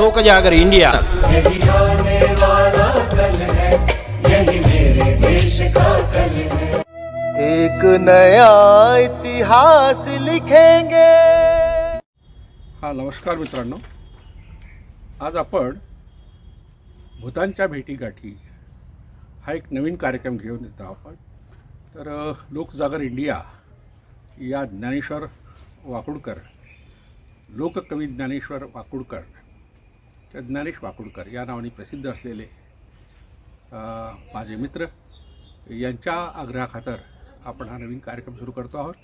लोक जागर इंडिया. है है एक नया इतिहास लिखेंगे। हा नमस्कार मित्रांनो. आज आपण भूतानच्या भेटीगाठी हा एक नवीन कार्यक्रम घेऊन येतो आपण. तर लोकजागर इंडिया या ज्ञानेश्वर वाकुडकर लोककवी ज्ञानेश्वर वाकुडकर त्या ज्ञानेश वाकुडकर या नावाने प्रसिद्ध असलेले माझे मित्र यांच्या आग्रहाखातर आपण हा नवीन कार्यक्रम सुरू करतो आहोत.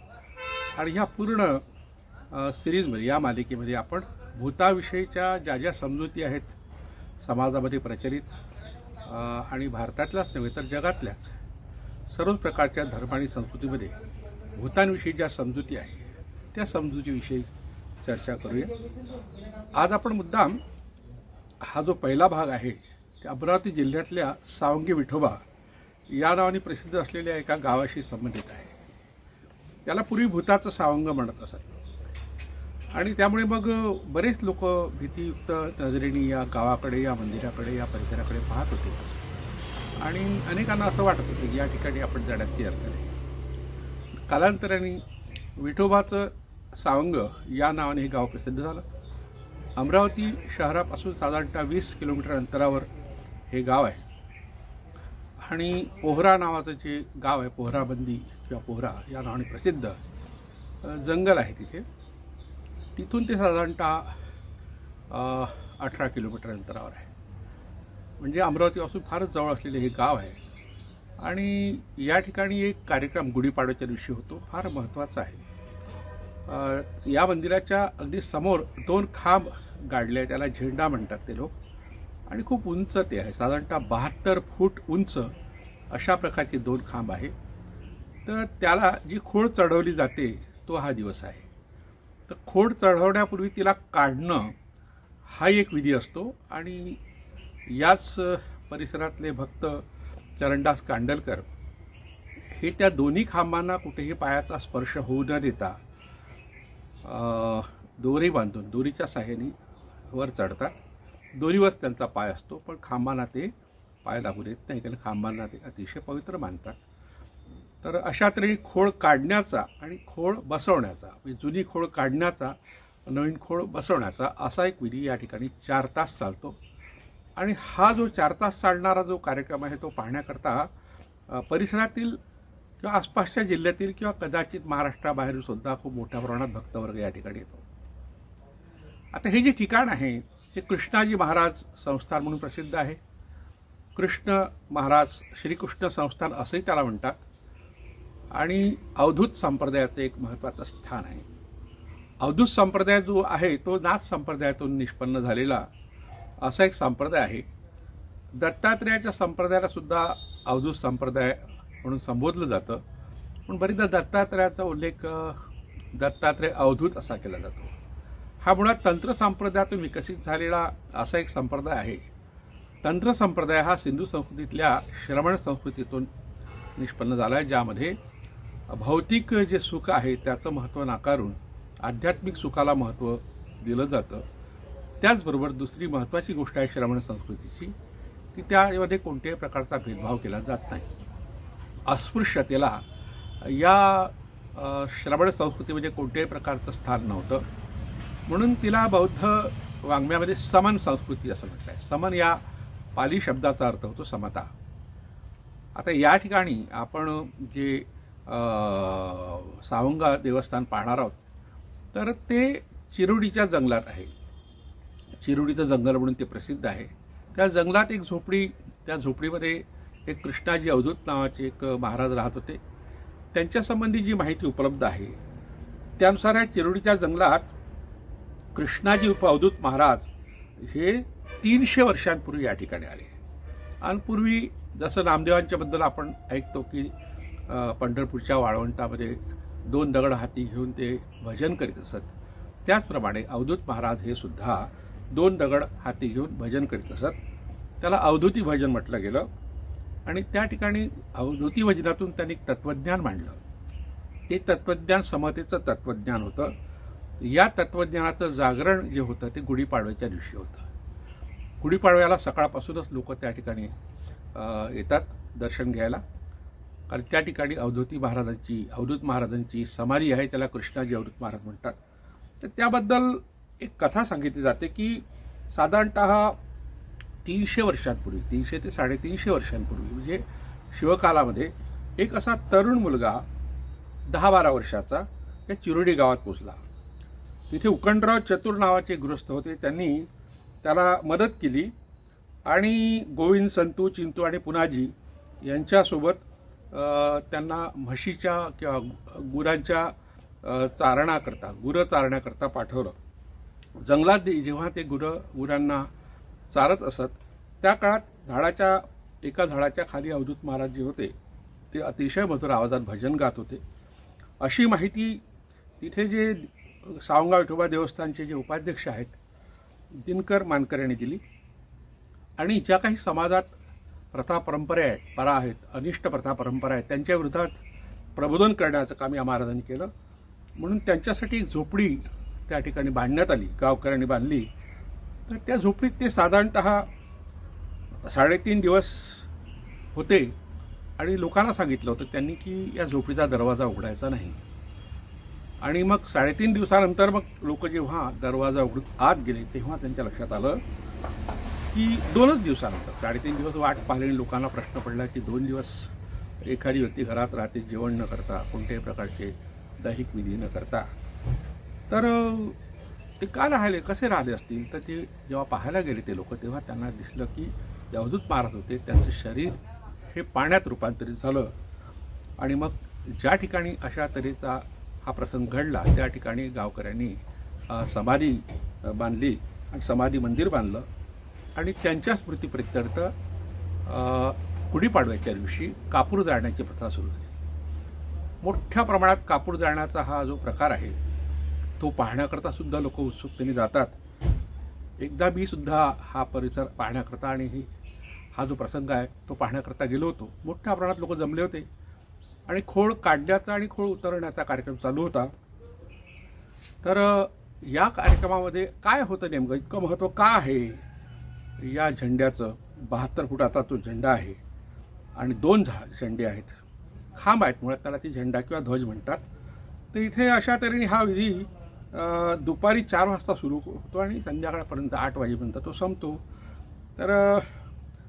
आणि ह्या पूर्ण सिरीजमध्ये या मालिकेमध्ये आपण भूताविषयीच्या ज्या ज्या समजुती आहेत समाजामध्ये प्रचलित आणि भारतातल्याच नव्हे तर जगातल्याच सर्व प्रकारच्या धर्म आणि संस्कृतीमध्ये भूतांविषयी ज्या समजुती आहे त्या समजुतीविषयी चर्चा करूया. आज आपण मुद्दाम हा जो पहिला भाग आहे ते अमरावती जिल्ह्यातल्या सावंगी विठोबा या नावाने प्रसिद्ध असलेल्या एका गावाशी संबंधित आहे. त्याला पूर्वी भूताचं सावंग म्हणत असत. आणि त्यामुळे मग बरेच लोक भीतीयुक्त नजरेने या गावाकडे या मंदिराकडे या परिसराकडे पाहत होते. आणि अनेकांना असं वाटत होतं की या ठिकाणी आपण जाण्यात अर्थ नाही कालांतराने विठोबाचं सावंग या नावाने हे गाव प्रसिद्ध झालं. अमरावती शहरापासून साधारणतः वीस किलोमीटर अंतरावर हे गाव आहे. आणि पोहरा नावाचं जे गाव आहे पोहराबंदी किंवा पोहरा या नावाने प्रसिद्ध जंगल आहे तिथे. तिथून ते साधारणतः अठरा किलोमीटर अंतरावर आहे. म्हणजे अमरावतीपासून फारच जवळ असलेले हे गाव आहे. आणि या ठिकाणी एक कार्यक्रम गुढीपाडव्याच्या दिवशी होतो फार महत्त्वाचा आहे. या मंदिराच्या अगदी समोर दोन खांब गाडले त्याला झेंडा म्हणतात ते लोक. आणि खूप उंच ते आहे साधारणतः बहात्तर फूट उंच अशा प्रकारचे दोन खांब आहे. तर त्याला जी खोड चढवली जाते तो हा दिवस आहे. तर खोड चढवण्यापूर्वी तिला काढणं हा एक विधी असतो. आणि याच परिसरातले भक्त चरणदास कांडलकर हे त्या दोन्ही खांबांना कुठेही पायाचा स्पर्श होऊ न देता दोरी बांधून दोरीच्या साह्याने वर चढतात. दोरीवर त्यांचा पाय असतो पण खांबांना ते पाय लागू देत नाही कारण खांबांना ते अतिशय पवित्र मानतात. तर अशा तऱ्हेने खोळ काढण्याचा आणि खोळ बसवण्याचा म्हणजे जुनी खोळ काढण्याचा नवीन खोळ बसवण्याचा असा एक विधी या ठिकाणी चार तास चालतो. आणि हा जो चार तास चालणारा जो कार्यक्रम आहे तो पाहण्याकरता परिसरातील किंवा आसपासच्या जिल्ह्यातील किंवा कदाचित महाराष्ट्राबाहेर सुद्धा खूप मोठ्या प्रमाणात भक्तवर्ग या ठिकाणी येतो. आता हे जे ठिकाण आहे ते कृष्णाजी महाराज संस्थान म्हणून प्रसिद्ध आहे. कृष्ण महाराज श्रीकृष्ण संस्थान असंही त्याला म्हणतात. आणि अवधूत संप्रदायाचं एक महत्त्वाचं स्थान आहे. अवधूत संप्रदाय जो आहे तो नाथ संप्रदायातून निष्पन्न झालेला असा एक संप्रदाय आहे. दत्तात्रेयाच्या संप्रदायाला सुद्धा अवधूत संप्रदाय म्हणून संबोधलं जातं. पण बरीचदा दत्तात्रेयाचा उल्लेख दत्तात्रय दत्तात्रेय अवधूत असा केला जातो. हा मुळात तंत्र संप्रदायातून विकसित झालेला असा एक संप्रदाय आहे. तंत्र संप्रदाय हा सिंधू संस्कृतीतल्या श्रवण संस्कृतीतून निष्पन्न झाला आहे ज्यामध्ये भौतिक जे सुख आहे त्याचं महत्त्व नाकारून आध्यात्मिक सुखाला महत्त्व दिलं जातं. त्याचबरोबर दुसरी महत्त्वाची गोष्ट आहे श्रवण संस्कृतीची की त्यामध्ये कोणत्याही प्रकारचा भेदभाव केला जात नाही. अस्पृश्यतेला या श्रवण संस्कृतीमध्ये म्हणजे कोणत्याही प्रकारचं स्थान नव्हतं. म्हणून तिला बौद्ध वाङ्म्यामध्ये समन संस्कृती असं म्हटलं आहे. समन या पाली शब्दाचा अर्थ होतो समता. आता या ठिकाणी आपण जे सावंगा देवस्थान पाहणार आहोत तर ते चिरुडीच्या जंगलात आहे. चिरुडीचं जंगल म्हणून ते प्रसिद्ध आहे. त्या जंगलात एक झोपडी त्या झोपडीमध्ये एक कृष्णाजी अवधूत नावाचे एक महाराज राहत होते. त्यांच्यासंबंधी जी माहिती उपलब्ध आहे त्यानुसार या चिरोडीच्या जंगलात कृष्णाजी उप अवधूत महाराज हे तीनशे वर्षांपूर्वी या ठिकाणी आले. आणि पूर्वी जसं नामदेवांच्याबद्दल आपण ऐकतो की पंढरपूरच्या वाळवंटामध्ये दोन दगड हाती घेऊन ते भजन करीत असत. त्याचप्रमाणे अवधूत महाराज हे सुद्धा दोन दगड हाती घेऊन भजन करीत असत. त्याला अवधूती भजन म्हटलं गेलं. आणि त्या ठिकाणी अवधूती वजनातून त्यांनी एक तत्त्वज्ञान मांडलं. ते तत्त्वज्ञान समतेचं तत्त्वज्ञान होतं. या तत्त्वज्ञानाचं जागरण जे होतं ते गुढीपाडव्याच्या दिवशी होतं. गुढीपाडव्याला सकाळपासूनच लोक त्या ठिकाणी येतात दर्शन घ्यायला. कारण त्या ठिकाणी अवधूती महाराजांची अवधूत महाराजांची समाधी आहे त्याला कृष्णाजी अवधूत महाराज म्हणतात. तर त्याबद्दल एक कथा सांगितली जाते की साधारणत तीनशे वर्षांपूर्वी तीनशे ते साडेतीनशे वर्षांपूर्वी म्हणजे शिवकालामध्ये एक असा तरुण मुलगा दहा बारा वर्षाचा त्या चिरोडी गावात पोचला तिथे उकंडराव चतुर नावाचे गृहस्थ होते. त्यांनी त्याला मदत केली आणि गोविंद संतू चिंतू आणि पुनाजी यांच्यासोबत त्यांना म्हशीच्या किंवा गुरांच्या चारणाकरता गुरं चारण्याकरता पाठवलं. जंगलात दे- जेव्हा ते गुरं गुरांना चारत असत. त्या काळात झाडाच्या एका झाडाच्या खाली अवधूत महाराज जे होते ते अतिशय मधुर आवाजात भजन गात होते. अशी माहिती तिथे जे सावंगा विठोबा देवस्थानचे जे उपाध्यक्ष आहेत दिनकर मानकर यांनी दिली. आणि ज्या काही समाजात प्रथा परंपरा आहेत परा आहेत अनिष्ट प्रथा परंपरा आहेत त्यांच्या विरोधात प्रबोधन करण्याचं काम या महाराजांनी केलं. म्हणून त्यांच्यासाठी एक झोपडी त्या ठिकाणी बांधण्यात आली गावकऱ्यांनी बांधली. तर त्या झोपडीत ते साधारणत साडेतीन दिवस होते आणि लोकांना सांगितलं होतं त्यांनी की या झोपडीचा दरवाजा उघडायचा नाही. आणि मग साडेतीन दिवसानंतर मग लोक जेव्हा दरवाजा उघडून आत गेले तेव्हा त्यांच्या लक्षात आलं की दोनच दिवसानंतर साडेतीन दिवस वाट पाहिली आणि लोकांना प्रश्न पडला की दोन दिवस एखादी व्यक्ती घरात राहते जेवण न करता कोणत्याही प्रकारचे दैहिक विधी न करता. तर ते का राहिले? कसे राहिले असतील? तर ते जेव्हा पाहायला गेले ते लोक तेव्हा त्यांना दिसलं की जे अवधूत मारत होते. त्यांचं शरीर हे पाण्यात रूपांतरित झालं. आणि मग ज्या ठिकाणी अशा तऱ्हेचा हा प्रसंग घडला त्या ठिकाणी गावकऱ्यांनी समाधी बांधली आणि समाधी मंदिर बांधलं. आणि त्यांच्या स्मृतीप्रित्यर्थ गुढीपाडव्याच्या दिवशी कापूर जाळण्याची प्रथा सुरू झाली. मोठ्या प्रमाणात कापूर जाळण्याचा हा जो प्रकार आहे तो पाहण्याकरता सुद्धा लोक उत्सुकतेने जातात. एकदा मी सुद्धा हा परिसर पाहण्याकरता आणि ही हा जो प्रसंग आहे तो पाहण्याकरता गेलो होतो. मोठ्या प्रमाणात लोक जमले होते. आणि खोळ काढण्याचा आणि खोळ उतरण्याचा कार्यक्रम चालू होता. तर या कार्यक्रमामध्ये काय होतं नेमकं? इतकं महत्त्व का आहे? या झेंड्याचं बहात्तर फुटाचा तो झेंडा आहे. आणि दोन झा झेंडे आहेत. खांब आहेत. मुळात त्याला ती झेंडा किंवा ध्वज म्हणतात. तर इथे अशा तऱ्हेने हा विधी दुपारी चार वाजता सुरू होतो आणि संध्याकाळपर्यंत आठ वाजेपर्यंत तो संपतो. तर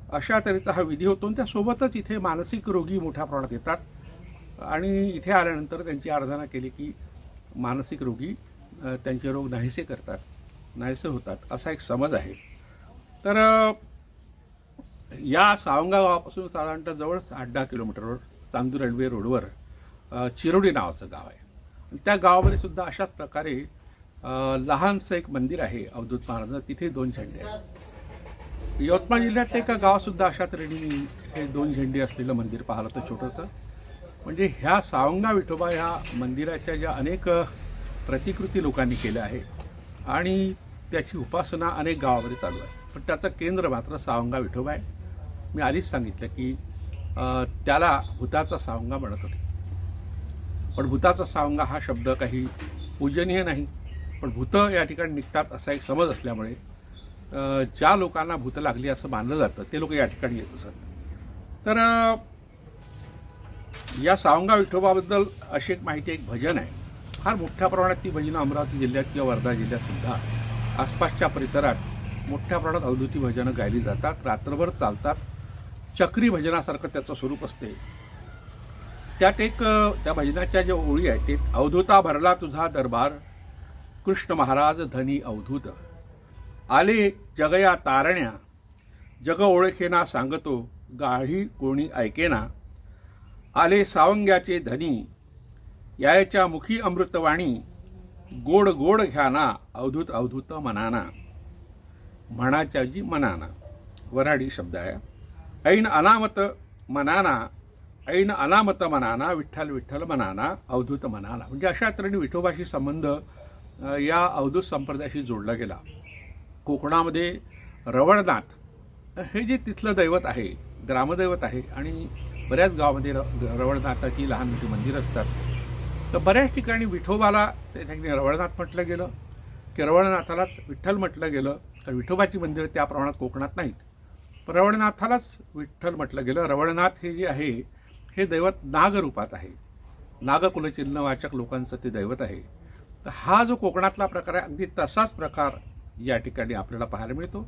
अशा तऱ्हेचा हा विधी होतो आणि त्यासोबतच इथे मानसिक रोगी मोठ्या प्रमाणात येतात. आणि इथे आल्यानंतर त्यांची आराधना केली की मानसिक रोगी त्यांचे रोग नाहीसे करतात नाहीसे होतात असा एक समज आहे. तर या सावंगा गावापासून साधारणतः जवळ आठ दहा किलोमीटरवर चांदूर रेल्वे रोडवर चिरोडी नावाचं गाव आहे. त्या गावामध्ये सुद्धा अशाच प्रकारे लहानसं एक मंदिर आहे अवधूत महाराजांचं. तिथे दोन झेंडे आहेत. यवतमाळ जिल्ह्यातल्या एका गावसुद्धा अशा तऱ्हेने हे दोन झेंडे असलेलं मंदिर पाहिलं तर छोटंसं. म्हणजे ह्या सावंगा विठोबा ह्या मंदिराच्या ज्या अनेक प्रतिकृती लोकांनी केल्या आहे आणि त्याची उपासना अनेक गावामध्ये चालू आहे. पण त्याचं केंद्र मात्र सावंगा विठोबा आहे. मी आधीच सांगितलं की त्याला भूताचा सावंगा म्हणत होते. पण भूताचा सावंगा हा शब्द काही पूजनीय नाही. पण भूतं या ठिकाणी निघतात असा एक समज असल्यामुळे ज्या लोकांना भूतं लागली असं मानलं जातं ते लोक या ठिकाणी येत असत. तर या सावंगा विठोबाबद्दल अशी एक माहिती एक भजन आहे. फार मोठ्या प्रमाणात ती भजनं अमरावती जिल्ह्यात किंवा वर्धा जिल्ह्यात सुद्धा आसपासच्या परिसरात मोठ्या प्रमाणात अवधूती भजनं गायली जातात. रात्रभर चालतात. चक्री भजनासारखं त्याचं स्वरूप असते. त्यात एक त्या भजनाच्या ज्या ओळी आहेत ते अवधूता भरला तुझा दरबार. कृष्ण महाराज धनी अवधूत. आले जगया तारण्या. जग ओळखेना सांगतो गाही कोणी ऐकेना. आले सावंग्याचे धनी. यायच्या मुखी अमृतवाणी. गोड गोड घ्याना अवधूत अवधूत मनाना. म्हणाच्या जी मनाना. वराडी शब्द आहे. ऐन अनामत मनाना. ऐन अनामत मनाना विठ्ठल विठ्ठल मनाना अवधूत मनाना म्हणजे अशा तऱ्हेने विठोबाशी संबंध या अवधूत संप्रदायाशी जोडला गेला. कोकणामध्ये रवळनाथ हे जे तिथलं दैवत आहे ग्रामदैवत आहे आणि बऱ्याच गावामध्ये र रवळनाथाची लहान मोठी मंदिरं असतात. तर बऱ्याच ठिकाणी विठोबाला त्या ठिकाणी रवळनाथ म्हटलं गेलं की रवळनाथालाच विठ्ठल म्हटलं गेलं. तर विठोबाची मंदिरं त्या प्रमाणात कोकणात नाहीत. रवळनाथालाच विठ्ठल म्हटलं गेलं. रवळनाथ हे जे आहे हे दैवत नागरूपात आहे. नागकुलचिन्हवाचक लोकांचं ते दैवत आहे. तर हा जो कोकणातला प्रकार आहे अगदी तसाच प्रकार या ठिकाणी आपल्याला पाहायला मिळतो.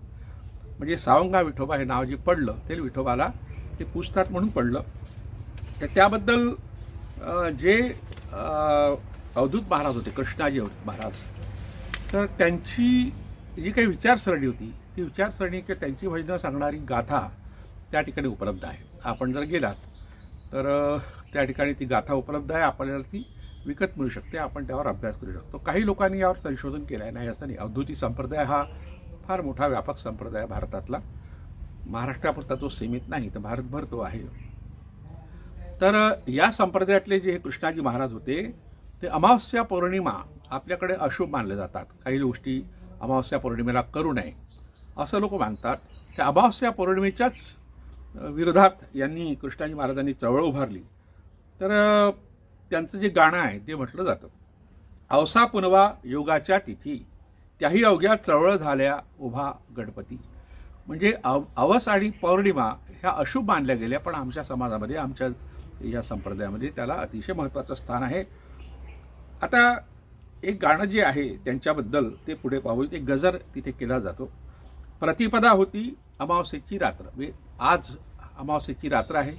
म्हणजे सावंगा विठोबा हे नाव जे पडलं ते विठोबाला ते पुजतात म्हणून पडलं. तर त्याबद्दल जे अवधूत महाराज होते कृष्णाजी अवधूत महाराज तर त्यांची जी काही विचारसरणी होती ती विचारसरणी किंवा त्यांची भजनं सांगणारी गाथा त्या ठिकाणी उपलब्ध आहे. आपण जर गेलात तर त्या ठिकाणी ती गाथा उपलब्ध आहे. आपल्याला ती विकत मिळू शकते. आपण त्यावर अभ्यास करू शकतो. काही लोकांनी यावर संशोधन केलं आहे नाही असं नाही. अवधूती संप्रदाय हा फार मोठा व्यापक संप्रदाय भारतातला. महाराष्ट्रापुरता तो सीमित नाही तर भारतभर तो आहे. तर या संप्रदायातले जे कृष्णाजी महाराज होते ते अमावस्या पौर्णिमा आपल्याकडे अशुभ मानले जातात. काही गोष्टी अमावस्या पौर्णिमेला करू नये असं लोक मानतात. त्या अमावस्या पौर्णिमेच्याच विरोधात यांनी कृष्णाजी महाराजांनी चळवळ उभारली. तर त्यांचं जे गाणं आहे ते म्हटलं जातं. अवसा पुनवा योगाच्या तिथी त्याही अवघ्या चळवळ झाल्या उभा गणपती. म्हणजे अव अवस आणि पौर्णिमा ह्या अशुभ मानल्या गेल्या पण आमच्या समाजामध्ये आमच्या या संप्रदायामध्ये त्याला अतिशय महत्त्वाचं स्थान आहे. आता एक गाणं जे आहे त्यांच्याबद्दल ते पुढे पाहू एक गजर तिथे केला जातो. प्रतिपदा होती अमावस्येची रात्र म्हणजे आज अमावस्येची रात्र आहे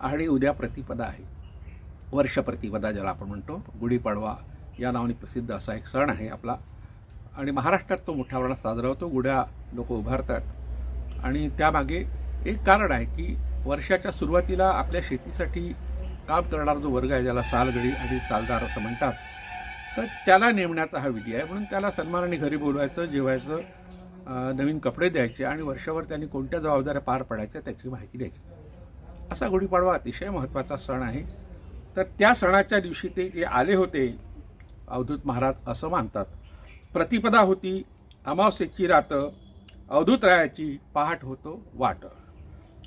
आणि उद्या प्रतिपदा आहे. वर्ष प्रतिपदा ज्याला आपण म्हणतो. गुढीपाडवा या नावाने प्रसिद्ध असा एक सण आहे आपला. आणि महाराष्ट्रात तो मोठ्या प्रमाणात साजरा होतो. गुढ्या लोक उभारतात. आणि त्यामागे एक कारण आहे की वर्षाच्या सुरुवातीला आपल्या शेतीसाठी काम करणारा जो वर्ग आहे ज्याला सालगडी आणि सालदार असं म्हणतात तर त्याला नेमण्याचा हा विधी आहे. म्हणून त्याला सन्मानाने घरी बोलवायचं जेवायचं नवीन कपडे द्यायचे आणि वर्षभर त्यांनी कोणत्या जबाबदाऱ्या पार पडायच्या त्याची माहिती द्यायची. असा गुढीपाडवा अतिशय महत्त्वाचा सण आहे. तर त्या सणाच्या दिवशी ते जे आले होते अवधूत महाराज असं मानतात. प्रतिपदा होती अमावस्येची रात अवधूत रायाची पहाट होतो वाट.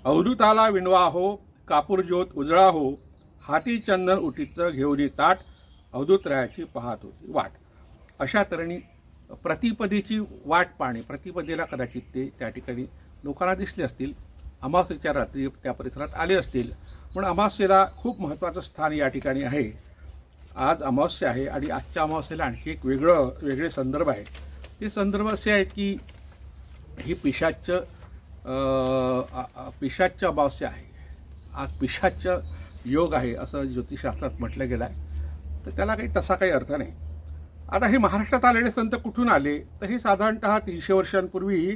अवधूताला विणवा हो कापूर ज्योत उजळा हो हाती चंदन उटीचं घेऊनी ताट अवधूत रायाची पाहत होती वाट. अशा तऱ्हेने प्रतिपदेची वाट पाहणे प्रतिपदेला कदाचित ते त्या ठिकाणी लोकांना दिसले असतील. अमावस्येच्या रात्री त्या परिसरात आले असतील. पण अमावस्येला खूप महत्त्वाचं स्थान या ठिकाणी आहे. आज अमावस्या आहे आणि आजच्या अमावस्येला आणखी एक वेगळं वेगळे संदर्भ आहे ते संदर्भ असे आहेत की ही पिशाच पिशाचं अमावस्या आहे. आज पिशाच योग आहे असं ज्योतिषशास्त्रात म्हटलं गेलं आहे तर त्याला काही तसा काही अर्थ नाही. आता हे महाराष्ट्रात आलेले संत कुठून आले? तर हे साधारणतः तीनशे वर्षांपूर्वी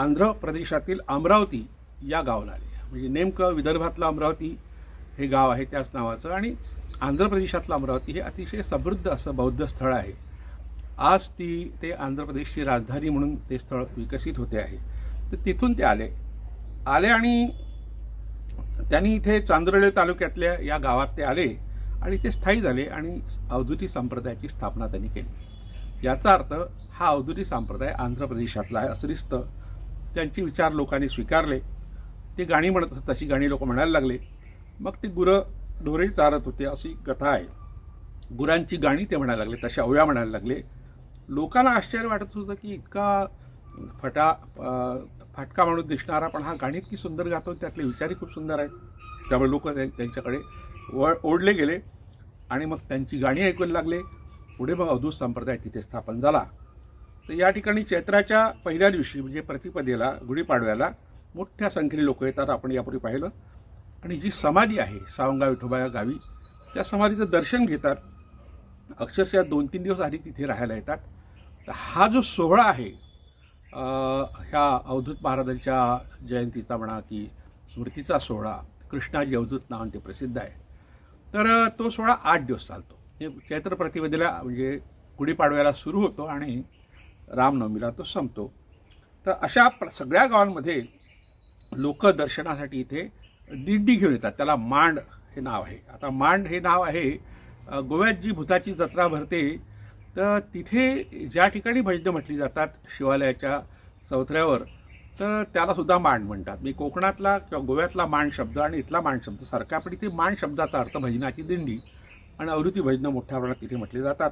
आंध्र प्रदेशातील अमरावती या गावाला आले. म्हणजे नेमकं विदर्भातलं अमरावती हे गाव आहे त्याच नावाचं आणि आंध्र प्रदेशातलं अमरावती हे अतिशय समृद्ध असं बौद्ध स्थळ आहे. आज ती ते आंध्र प्रदेशची राजधानी म्हणून ते स्थळ विकसित होते आहे. तर तिथून ते आले. आले आणि त्यांनी इथे चांदोर्ली तालुक्यातल्या या गावात ते आले. आणि ते स्थायी झाले आणि अवधुती संप्रदायाची स्थापना त्यांनी केली. याचा अर्थ हा अवधुती संप्रदाय आंध्र प्रदेशातला आहे असं दिसतं. त्यांचे विचार लोकांनी स्वीकारले. ते गाणी म्हणत असत तशी गाणी लोक म्हणायला लागले. मग ते गुरं ढोरे चारत होते अशी कथा आहे. गुरांची गाणी ते म्हणायला लागले तशा ओव्या म्हणायला लागले. लोकांना आश्चर्य वाटत होतं की इतका फटा फटका फाटका माणूस दिसणारा पण हा गाणी इतकी सुंदर गातो त्यातले विचारही खूप सुंदर आहेत. त्यामुळे लोक त्यांच्याकडे व ओढले गेले आणि मग त्यांची गाणी ऐकून लागले. पुढे मग अवधूत संप्रदाय तिथे स्थापन झाला. तर या ठिकाणी चैत्राच्या पहिल्या दिवशी म्हणजे प्रतिपदेला गुढीपाडव्याला मोठ्या संख्येने लोक येतात. आपण यापूर्वी पाहिलं. आणि जी समाधी आहे सावंगा विठोबा या गावी त्या समाधीचं दर्शन घेतात. अक्षरशः दोन तीन दिवस आधी तिथे राहायला येतात. तर हा जो सोहळा आहे ह्या अवधूत महाराजांच्या जयंतीचा म्हणा की स्मृतीचा सोहळा कृष्णाजी अवधूत नावाने ते प्रसिद्ध आहे. तर तो सोहळा आठ दिवस चालतो. हे चैत्र प्रतिपदेला म्हणजे गुढीपाडव्याला सुरू होतो आणि रामनवमीला तो संपतो. तर अशा प्र- सगळ्या गावांमध्ये लोक दर्शनासाठी इथे दिंडी घेऊन येतात. त्याला मांड हे नाव आहे. आता मांड हे नाव आहे गोव्यात जी भूताची जत्रा भरते. तर तिथे ज्या ठिकाणी भजनं म्हटली जातात शिवालयाच्या चौथऱ्यावर तर त्याला सुद्धा मांड म्हणतात. मी कोकणातला किंवा गोव्यातला मांड शब्द आणि इथला मांड शब्द सारखा पण इथे मांड शब्दाचा अर्थ भजनाची दिंडी आणि आवृत्ती भजनं मोठ्या प्रमाणात तिथे म्हटले जातात.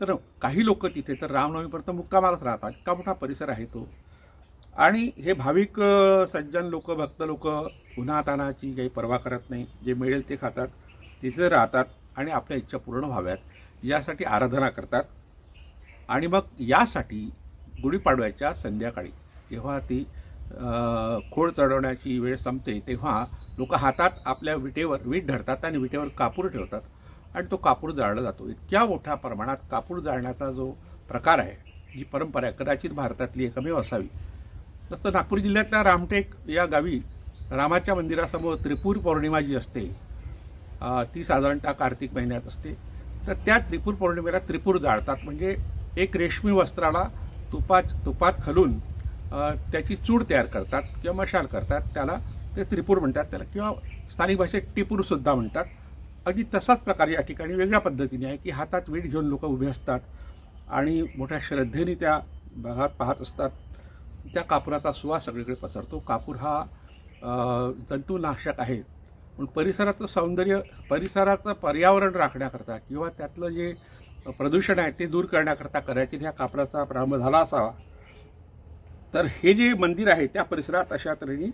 तर काही लोक तिथे तर रामनवमीपर्यंत मुक्कामालाच राहतात. इतका मोठा परिसर आहे तो. आणि हे भाविक सज्जन लोक भक्त लोक उन्हातानाची काही पर्वा करत नाही. जे मिळेल ते खातात. तिथे राहतात आणि आपल्या इच्छा पूर्ण व्हाव्यात. यासाठी आराधना करतात. आणि मग यासाठी गुढीपाडव्याच्या संध्याकाळी जेव्हा ती खोड चढवण्याची वेळ संपते तेव्हा लोक हातात आपल्या विटेवर वीट धरतात आणि विटेवर कापूर ठेवतात आणि तो कापूर जाळला जातो. इतक्या मोठ्या प्रमाणात कापूर जाळण्याचा जो प्रकार आहे जी परंपरा आहे कदाचित भारतातली एकमेव असावी. तसं नागपूर जिल्ह्यातल्या रामटेक या गावी रामाच्या मंदिरासमोर त्रिपूर पौर्णिमा जी असते ती साधारणतः कार्तिक महिन्यात असते. तर त्या त्रिपूर पौर्णिमेला त्रिपूर जाळतात. म्हणजे एक रेशमी वस्त्राला तुपात तुपात खलून त्याची चूड तयार करतात किंवा मशाल करतात त्याला ते त्रिपूर म्हणतात त्याला. किंवा स्थानिक भाषेत टिपूरसुद्धा म्हणतात. अगदी तसाच प्रकार या ठिकाणी वेगळ्या पद्धतीने आहे की हातात वीट घेऊन लोक उभे असतात आणि मोठ्या श्रद्धेने त्या भागात पाहत असतात. त्या कापुराचा सुवास सगळीकडे पसरतो. कापूर हा जंतुनाशक आहे. पण परिसराचं सौंदर्य परिसराचं पर्यावरण राखण्याकरता किंवा त्यातलं जे प्रदूषण आहे ते दूर करण्याकरता कदाचित ह्या कापराचा प्रारंभ झाला असावा. तर हे जे मंदिर आहे त्या परिसरात अशा तऱ्हेने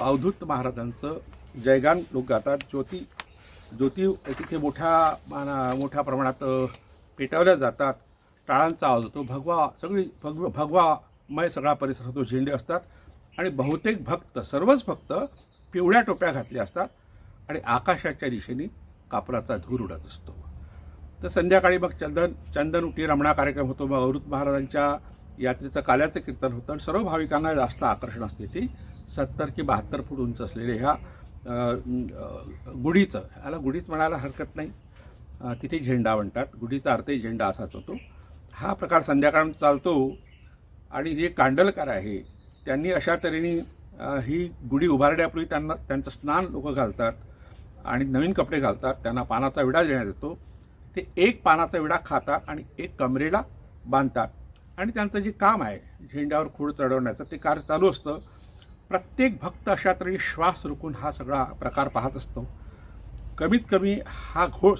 अवधूत महाराजांचं जयगान लोक गातात. ज्योती ज्योती तिथे मोठ्या माना- मोठ्या प्रमाणात पेटवल्या जातात. टाळांचा आवाज होतो. भगवा सगळी भग भगवामय सगळा परिसर होतो. झेंडे असतात. आणि बहुतेक भक्त सर्वच भक्त पिवळ्या टोप्या घातल्या असतात आणि आकाशाच्या दिशेने कापराचा धूर उडत असतो. तर संध्याकाळी मग चंदन चंदन उटी रमणा कार्यक्रम होतो. मग अवृत महाराजांच्या यात्रेचं काल्याचं कीर्तन होतं आणि सर्व भाविकांना जास्त आकर्षण असते ती. सत्तर की बहात्तर फूट उंच असलेले ह्या गुढीचं ह्याला गुढीच म्हणायला हरकत नाही. तिथे झेंडा म्हणतात. गुढीचा अर्थही झेंडा असाच होतो. हा प्रकार संध्याकाळ चालतो आणि जे कांडलकार आहे त्यांनी अशा तऱ्हेने ही गुढी उभारण्यापूर्वी त्यांना त्यांचं स्नान लोक घालतात आणि नवीन कपडे घालतात. त्यांना पानाचा विडा देण्यात येतो. ते एक पानाचा विडा खातात आणि एक कमरेला बांधतात. आणि त्यांचं जे काम आहे झेंड्यावर खूळ चढवण्याचं ते कार्य चालू असतं. प्रत्येक भक्त अशा तरी श्वास रोखून हा सगळा प्रकार पाहत असतो. कमीत कमी हा घोळ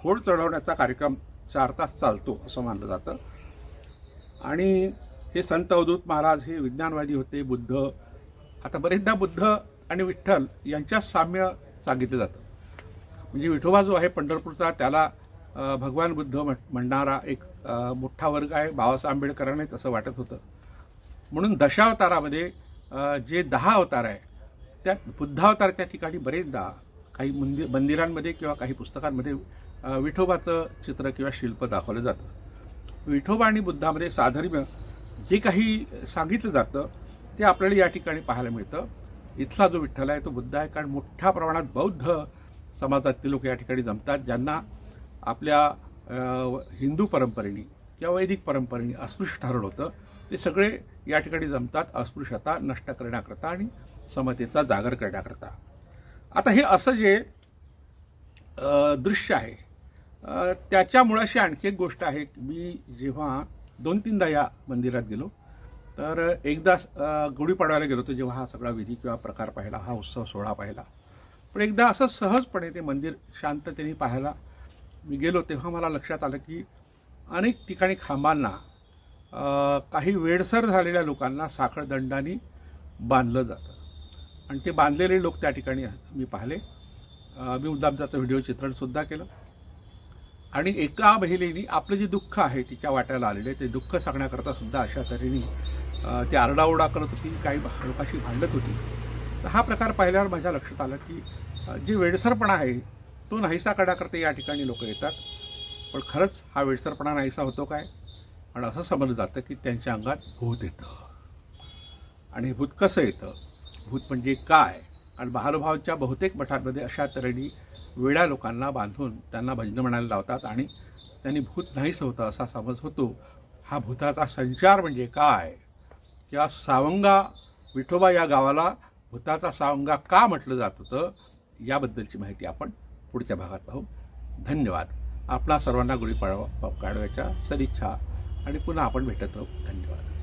खोड चढवण्याचा कार्यक्रम चार तास चालतो असं मानलं जातं. आणि हे संत अवधूत महाराज हे विज्ञानवादी होते बुद्ध. आता बरेचदा बुद्ध आणि विठ्ठल यांच्यात साम्य सांगितलं जातं. म्हणजे विठोबा जो आहे पंढरपूरचा त्याला भगवान बुद्ध म्हण- म्हणणारा एक मोठा वर्ग आहे. बाबासाहेब आंबेडकरांनी तसं वाटत होतं. म्हणून दशावतारामध्ये जे दहा अवतार आहे त्या ठिकाणी बरेचदा काही मंदिर मंदिरांमध्ये किंवा काही पुस्तकांमध्ये विठोबाचं चित्र किंवा शिल्प दाखवलं जातं. विठोबा आणि बुद्धामध्ये साधर्म्य जे काही सांगितलं जातं ते आपल्याला या ठिकाणी पाहायला मिळतं. इथला जो विठ्ठल आहे तो बुद्ध आहे. कारण मोठ्या प्रमाणात बौद्ध समाजातील लोक या ठिकाणी जमतात ज्यांना आपल्या हिंदू परंपरेने किंवा वैदिक परंपरेने अस्पृश्य ठरवलं होतं. ते सगळे या ठिकाणी जमतात अस्पृश्यता नष्ट करण्याकरता आणि समतेचा जागर करण्याकरता. आता हे असं जे दृश्य आहे त्याच्यामुळे अशी आणखी एक गोष्ट आहे. मी जेव्हा दोन तीनदा या मंदिरात गेलो तर एकदा गुढी गुढीपाडव्याला गेलो होतो जेव्हा हा सगळा विधी किंवा प्रकार पाहिला हा उत्सव सोहळा पाहिला. पण एकदा असं सहजपणे ते मंदिर शांततेने पाहायला मी गेलो तेव्हा मला लक्षात आलं की अनेक ठिकाणी खांबांना काही वेडसर झालेल्या लोकांना साखळदंडाने बांधलं जातं. आणि ते बांधलेले लोक त्या ठिकाणी मी पाहिले. मी मुद्दाम त्याचं व्हिडिओ चित्रणसुद्धा केलं. आणि एका महिलेने आपलं जे दुःख आहे तिच्या वाट्याला आलेले ते दुःख सांगण्याकरता सुद्धा अशा तऱ्हेने ते ती आरडाओरडा करत होती काही भा- लोकांशी भांडत होती. तर हा प्रकार पाहिल्यावर माझ्या लक्षात आलं की जे वेडसरपणा आहे तो नाहीसा करण्याकरता या ठिकाणी लोक येतात. पण खरंच हा वेडसरपणा नाहीसा होतो काय? आणि असं समजलं जातं की त्यांच्या अंगात भूत येतं. आणि हे भूत कसं येतं? भूत म्हणजे काय? आणि महानुभावांच्या बहुतेक मठांमध्ये अशा तऱ्हेने वेड्या लोकांना बांधून त्यांना भजनं म्हणायला लावतात आणि त्यांनी भूत नाहीच होतं असा समज होतो. हा भूताचा संचार म्हणजे काय? किंवा सावंगा विठोबा या गावाला भूताचा सावंगा का म्हटलं जात होतं? याबद्दलची माहिती आपण पुढच्या भागात पाहू. धन्यवाद. आपला सर्वांना गुढीपाडवा काढव्याच्या सदिच्छा आणि पुन्हा आपण भेटत राहू धन्यवाद.